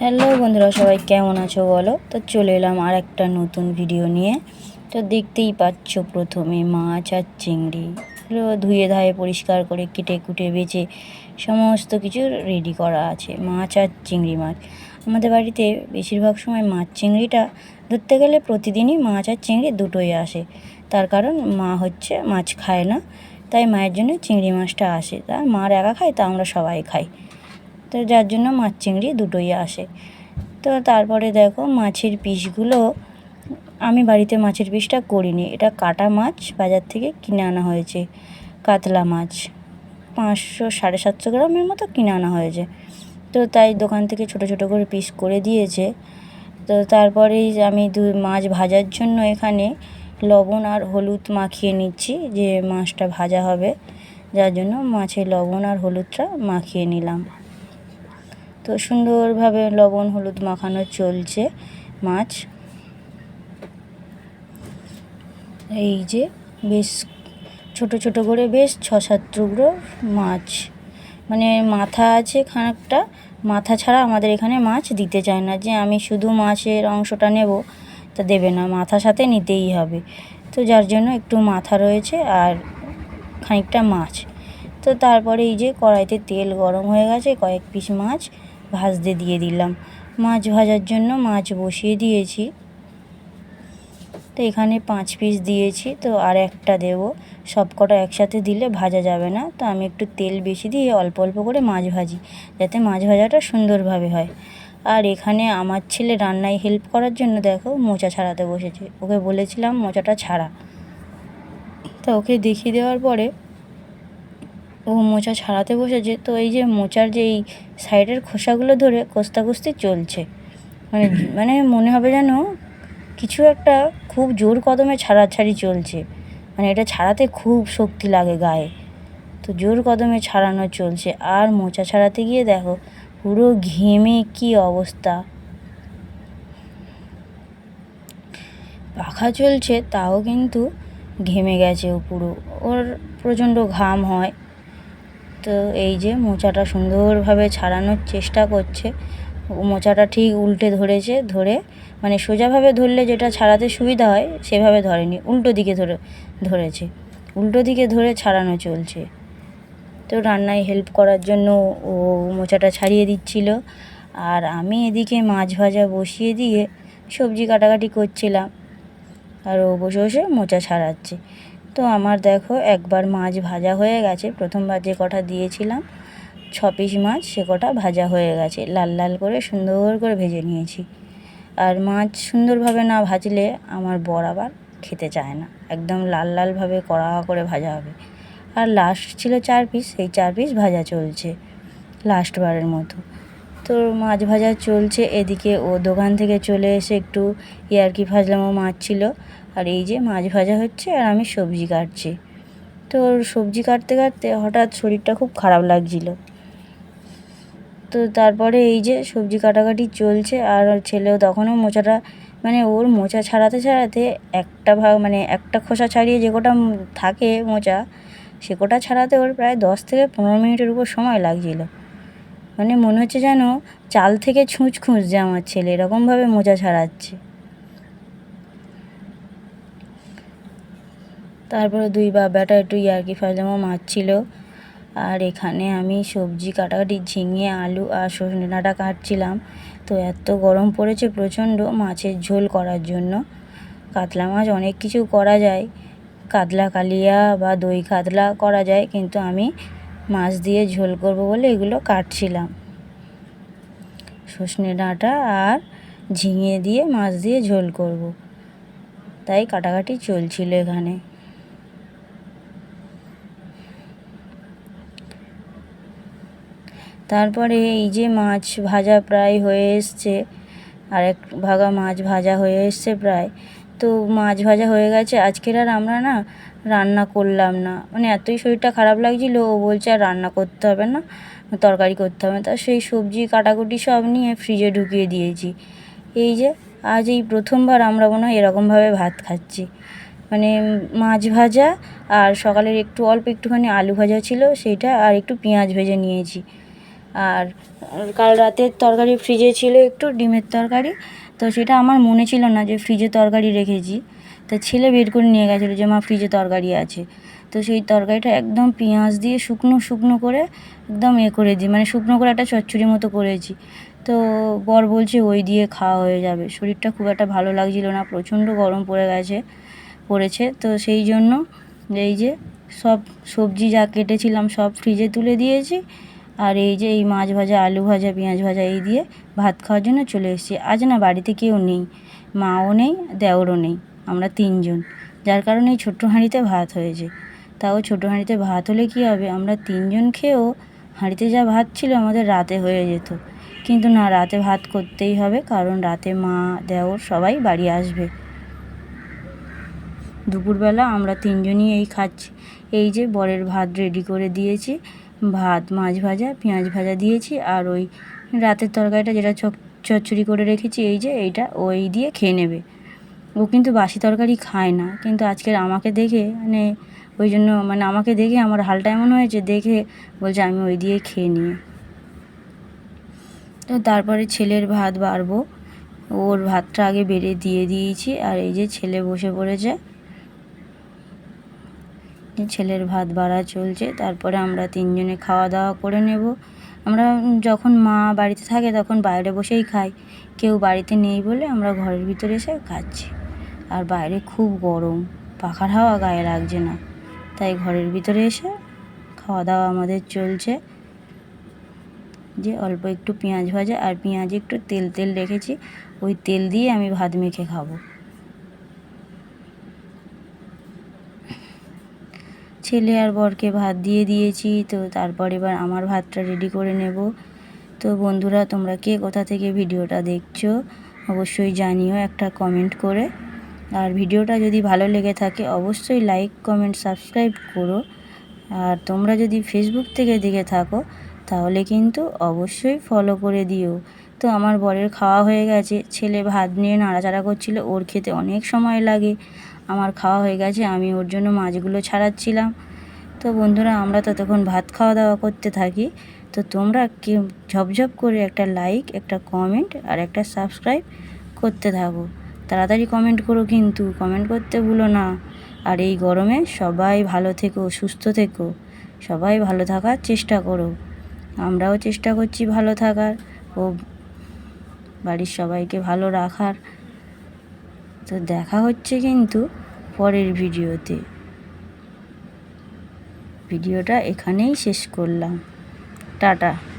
Hello বন্ধুরা, সবাই কেমন আছো বলো? তো চলে এলাম আর একটা নতুন ভিডিও নিয়ে। তো দেখতেই পাচ্ছ প্রথমে মাছ আর চিংড়ি। ধুয়ে ধায়ে পরিষ্কার করে কেটে কুটে বেছে সমস্ত কিছু রেডি করা আছে, মাছ আর চিংড়ি মাছ। আমাদের বাড়িতে বেশিরভাগ সময় মাছ চিংড়িটা ধরতে গেলে প্রতিদিনই মাছ আর চিংড়ি দুটোই আসে। তার কারণ মা হচ্ছে মাছ খায় না, তাই মায়ের জন্য চিংড়ি মাছটা আসে। তা মার একা খায়, তা আমরা সবাই খাই। তো যার জন্য মাছ চিংড়ি দুটোই আসে। তো তারপরে দেখো মাছের পিসগুলো, আমি বাড়িতে মাছের পিসটা করিনি। এটা কাটা মাছ, বাজার থেকে কিনে আনা হয়েছে। কাতলা মাছ, পাঁচশো, সাড়ে সাতশো গ্রামের মতো কিনে আনা হয়েছে। তো তাই দোকান থেকে ছোট ছোট করে পিস করে দিয়েছে। তো তারপরেই আমি দু, মাছ ভাজার জন্য এখানে লবণ আর হলুদ মাখিয়ে নিচ্ছি যে মাছটা ভাজা হবে। যার জন্য মাছে লবণ আর হলুদটা মাখিয়ে নিলাম। তো সুন্দরভাবে লবণ হলুদ মাখানো চলছে মাছ। এই যে বেশ ছোট ছোট করে বেশ ছ সাত টুকরো মাছ। মানে মাথা আছে খানিকটা, মাথা ছাড়া আমাদের এখানে মাছ দিতে চায় না যে আমি শুধু মাছের অংশটা নেব, তা দেবে না, মাথা সাথে নিতেই হবে। তো যার জন্য একটু মাথা রয়েছে আর খানিকটা মাছ। তো তারপরে এই যে কড়াইতে তেল গরম হয়ে গেছে, কয়েক পিস মাছ। ভাজতে দিয়ে দিলাম। মাছ ভাজার জন্য মাছ বসিয়ে দিয়েছি। তো এখানে পাঁচ পিস দিয়েছি, তো আর একটা দেব। সব কটা একসাথে দিলে ভাজা যাবে না, তো আমি একটু তেল বেশি দিয়ে অল্প অল্প করে মাছ ভাজি, যাতে মাছ ভাজাটা সুন্দরভাবে হয়। আর এখানে আমার ছেলে রান্নায় হেল্প করার জন্য দেখো মোচা ছাড়াতে বসেছে, ওকে বলেছিলাম মোচাটা ছাড়া। তো ওকে দেখিয়ে দেওয়ার পরে ও মোচা ছাড়াতে বসেছে তো এই যে মোচার যে এই সাইডের খোসাগুলো ধরে কস্তাকস্তি চলছে। মানে মানে মনে হবে যেন কিছু একটা খুব জোর কদমে ছাড়াছাড়ি চলছে। মানে এটা ছাড়াতে খুব শক্তি লাগে গায়ে। তো জোর কদমে ছাড়ানো চলছে। আর মোচা ছাড়াতে গিয়ে দেখো, পুরো ঘেমে কি অবস্থা। পাখা চলছে, তাও কিন্তু ঘেমে গেছে ও পুরো। ওর প্রচণ্ড ঘাম হয়। তো এই যে মোচাটা সুন্দরভাবে ছাড়ানোর চেষ্টা করছে। মোচাটা ঠিক উল্টে ধরেছে, ধরে মানে সোজাভাবে ধরলে যেটা ছাড়াতে সুবিধা হয় সেভাবে ধরেনি, উল্টো দিকে ধরে, ধরেছে। উল্টো দিকে ধরে ছাড়ানো চলছে। তো রান্নায় হেল্প করার জন্য ও মোচাটা ছাড়িয়ে দিচ্ছিল। আর আমি এদিকে মাছ ভাজা বসিয়ে দিয়ে সবজি কাটাকাটি করছিলাম। আর ও বসে বসে মোচা ছাড়াচ্ছে। তো আমার দেখো একবার মাছ ভাজা হয়ে গেছে। প্রথমবার যে কটা দিয়েছিলাম, ছ পিস মাছ, সে কটা ভাজা হয়ে গেছে। লাল লাল করে সুন্দর করে ভেজে নিয়েছি। আর মাছ সুন্দরভাবে না ভাজলে আমার বর আবার খেতে চায় না। একদম লাল লালভাবে কড়া করে ভাজা হবে। আর লাস্ট ছিল চার পিস, সেই চার পিস ভাজা চলছে। লাস্টবারের মতো। তো মাছ ভাজা চলছে। এদিকে ও দোকান থেকে চলে এসে একটু ইয়ার্কি মাছ ছিল। আর এই যে মাছ ভাজা হচ্ছে আর আমি সবজি কাটছি। তো সবজি কাটতে কাটতে হঠাৎ শরীরটা খুব খারাপ লাগছিল। তো তারপরে এই যে সবজি কাটাকাটি চলছে আর ছেলেও তখনও মোচাটা মানে ওর মোচা ছাড়াতে ছাড়াতে একটা ভাগ মানে একটা খোসা ছাড়িয়ে যে কটা থাকে মোচা, সে কটা ছাড়াতে ওর প্রায় দশ থেকে পনেরো মিনিটের উপর সময় লাগছিল। মানে মনে হচ্ছে যেন চাল থেকে ছুঁচ খুঁজছে আমার ছেলে, এরকমভাবে মোচা ছাড়াচ্ছে। তারপরে দুই বাবাটা একটু ইয়ার্কি ফাজলামো মারছিল, আর এখানে আমি সবজি কাটাকাটি ঝিঙে, আলু আর সজনে ডাঁটা কাটছিলাম। তো এত গরম পড়েছে প্রচণ্ড মাছের ঝোল করার জন্য। কাতলা মাছ অনেক কিছু করা যায়, কাতলা কালিয়া বা দই কাতলা করা যায়, কিন্তু আমি মাছ দিয়ে ঝোল করব বলে এগুলো কাটছিলাম। সজনে ডাঁটা আর ঝিঙে দিয়ে মাছ দিয়ে ঝোল করব। তাই কাটাকাটি চলছিল এখানে। তারপরে এই যে মাছ ভাজা প্রায় হয়ে এসছে আর এক ভাগা মাছ ভাজা হয়ে এসছে প্রায়। তো মাছ ভাজা হয়ে গেছে। আজকের আর আমরা না রান্না করলাম না। মানে এতই শরীরটা খারাপ লাগছিল, ও বলছে আর রান্না করতে হবে না, তরকারি করতে হবে তা সেই সবজি কাটাকুটি সব নিয়ে ফ্রিজে ঢুকিয়ে দিয়েছি। এই যে, আজ এই প্রথমবার আমরা মনে হয় এরকমভাবে ভাত খাচ্ছি। মানে মাছ ভাজা আর সকালের একটু অল্প একটুখানি আলু ভাজা ছিল সেইটা আর একটু পেঁয়াজ ভেজে নিয়েছি। আর কাল রাতের তরকারি ফ্রিজে ছিল একটু ডিমের তরকারি, তো সেটা আমার মনে ছিল না যে ফ্রিজে তরকারি রেখেছি। তা ছেলে বের করে নিয়ে গেছিল যে, মা ফ্রিজে তরকারি আছে। তো সেই তরকারিটা একদম পেঁয়াজ দিয়ে শুকনো শুকনো করে একদম এ করে দিই। মানে শুকনো করে একটা চচ্চড়ি মতো করেছি। তো বর বলছে, ওই দিয়ে খাওয়া হয়ে যাবে। শরীরটা খুব একটা ভালো লাগছিল না, প্রচণ্ড গরম পড়ে গেছে, পড়েছে। তো সেই জন্য এই যে সব সবজি যা কেটেছিলাম সব ফ্রিজে তুলে দিয়েছি। আর এই যে এই মাছ ভাজা, আলু ভাজা, পেঁয়াজ ভাজা, এই দিয়ে ভাত খাওয়ার জন্য চলে এসেছি। আজ না বাড়িতে কেউ নেই, মাও নেই, দেওরও নেই। আমরা তিনজন। যার কারণে এই ছোট্ট হাঁড়িতে ভাত হয়েছে। তাও ছোটো হাঁড়িতে ভাত হলে কী হবে? আমরা তিনজন খেয়েও হাঁড়িতে যা ভাত ছিল আমাদের রাতে হয়ে যেত। কিন্তু না, রাতে ভাত করতেই হবে, কারণ রাতে মা, দেওর সবাই বাড়ি আসবে। দুপুরবেলা আমরা তিনজনই এই খাচ্ছি। এই যে বরের ভাত রেডি করে দিয়েছি। ভাত, মাছ ভাজা, পেঁয়াজ ভাজা দিয়েছি, আর ওই রাতের তরকারিটা যেটা চচ্চড়ি করে রেখেছি, এই যে এইটা ওই দিয়ে খেয়ে নেবে। ও কিন্তু বাসি তরকারি খায় না। কিন্তু আজকের আমাকে দেখে মানে ওই জন্য মানে আমাকে দেখে আমার হালটা এমন হয়েছে, দেখে বলছে আমি ওই দিয়ে খেয়ে নিই। তো তারপরে ছেলের ভাত বাড়বো। ওর ভাতটা আগে বেড়ে দিয়ে দিয়েছি, আর এই যে ছেলে বসে পড়েছে। ছেলের ভাত বাড়া চলছে, তারপরে আমরা তিনজনে খাওয়া দাওয়া করে নেব। আমরা যখন মা বাড়িতে থাকে, তখন বাইরে বসেই খাই। কেউ বাড়িতে নেই বলে আমরা ঘরের ভিতরে এসে খাচ্ছি। আর বাইরে খুব গরম। পাখার হাওয়া গায়ে লাগছে না। তাই ঘরের ভিতরে এসে খাওয়া দাওয়া আমাদের চলছে। যে অল্প একটু পেঁয়াজ ভাজা আর পেঁয়াজ একটু তেল তেল রেখেছি। ওই তেল দিয়ে আমি ভাত মেখে খাব। ছেলে আর বরকে ভাত দিয়ে দিয়েছি। তো তারপর এবার আমার ভাতটা রেডি করে নেব। তো বন্ধুরা, তোমরা কে কোথা থেকে ভিডিওটা দেখছ? অবশ্যই জানিও একটা কমেন্ট করে। আর ভিডিওটা যদি ভালো লেগে থাকে, অবশ্যই লাইক কমেন্ট সাবস্ক্রাইব করো। আর তোমরা যদি ফেসবুক থেকে দেখে থাকো, তাহলে কিন্তু অবশ্যই ফলো করে দিও। তো আমার বরের খাওয়া হয়ে গেছে। ছেলে ভাত নিয়ে নাড়াচাড়া করছিল। ওর খেতে অনেক সময় লাগে। আমার খাওয়া হয়ে গেছে। আমি ওর জন্য মাছগুলো ছাড়াচ্ছিলাম। তো বন্ধুরা, আমরা ততক্ষণ ভাত খাওয়া দাওয়া করতে থাকি। তো তোমরা কে ঝপঝপ করে একটা লাইক একটা কমেন্ট আর একটা সাবস্ক্রাইব করতে থাকো। তাড়াতাড়ি কমেন্ট করো কিন্তু কমেন্ট করতে ভুলো না। আর এই গরমে সবাই ভালো থেকো, সুস্থ থেকো। সবাই ভালো থাকার চেষ্টা করো। আমরাও চেষ্টা করছি ভালো থাকার। ও বাড়ির সবাইকে ভালো রাখার। তো দেখা হচ্ছে কিন্তু পরের ভিডিওতে। ভিডিওটা এখানেই শেষ করলাম। টাটা।